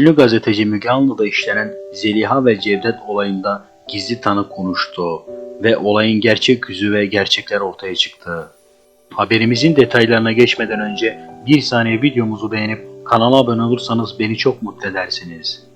Ünlü gazeteci Müge Anlı'da işlenen Zeliha ve Cevdet olayında gizli tanık konuştu ve olayın gerçek yüzü ve gerçekler ortaya çıktı. Haberimizin detaylarına geçmeden önce bir saniye videomuzu beğenip kanala abone olursanız beni çok mutlu edersiniz.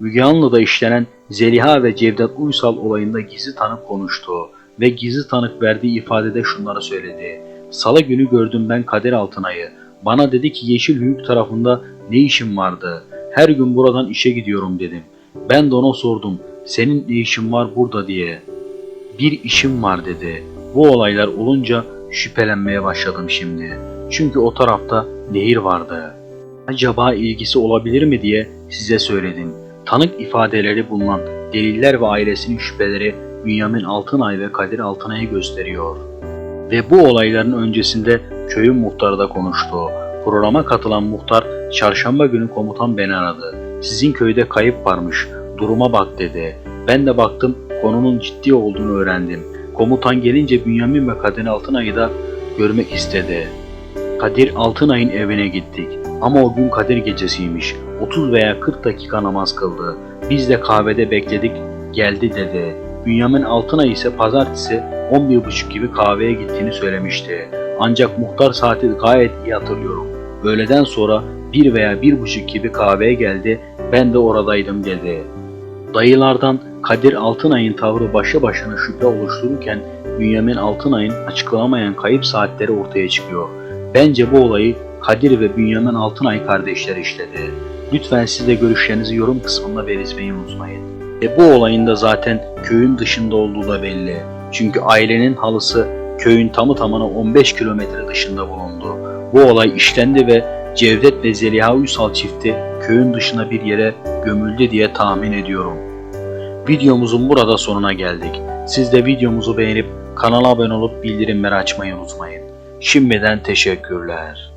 Müge Anlı'da işlenen Zeliha ve Cevdet Uysal olayında gizli tanık konuştu ve gizli tanık verdiği ifadede şunları söyledi. Salı günü gördüm ben Kadir Altınay'ı. Bana dedi ki Yeşil Hüyük tarafında ne işin vardı? Her gün buradan işe gidiyorum dedim. Ben de ona sordum. Senin ne işin var burada diye. Bir işim var dedi. Bu olaylar olunca şüphelenmeye başladım şimdi. Çünkü o tarafta nehir vardı. Acaba ilgisi olabilir mi diye size söyledim. Tanık ifadeleri bulunan deliller ve ailesinin şüpheleri Bünyamin Altınay ve Kadir Altınay'ı gösteriyor. Ve bu olayların öncesinde köyün muhtarı da konuştu. Programa katılan muhtar çarşamba günü komutan beni aradı. Sizin köyde kayıp varmış. Duruma bak dedi. Ben de baktım konunun ciddi olduğunu öğrendim. Komutan gelince Bünyamin ve Kadir Altınay'ı da görmek istedi. Kadir Altınay'ın evine gittik. Ama o gün Kadir gecesiymiş. 30 veya 40 dakika namaz kıldı. Biz de kahvede bekledik. Geldi dedi. Bünyamin Altınay ise pazartesi 11.30 gibi kahveye gittiğini söylemişti. Ancak muhtar saati gayet iyi hatırlıyorum. Öğleden sonra 1 veya 1.30 gibi kahveye geldi. Ben de oradaydım dedi. Dayılardan Kadir Altınay'ın tavrı başa başına şüphe oluştururken Bünyamin Altınay'ın açıklanamayan kayıp saatleri ortaya çıkıyor. Bence bu olayı Kadir ve Bünyamin Altınay kardeşler işledi. Lütfen siz de görüşlerinizi yorum kısmında belirtmeyi unutmayın. E bu olayın da zaten köyün dışında olduğu da belli. Çünkü ailenin halısı köyün tamı tamına 15 kilometre dışında bulundu. Bu olay işlendi ve Cevdet ve Zeliha Uysal çifti köyün dışına bir yere gömüldü diye tahmin ediyorum. Videomuzun burada sonuna geldik. Siz de videomuzu beğenip kanala abone olup bildirimleri açmayı unutmayın. Şimdiden teşekkürler.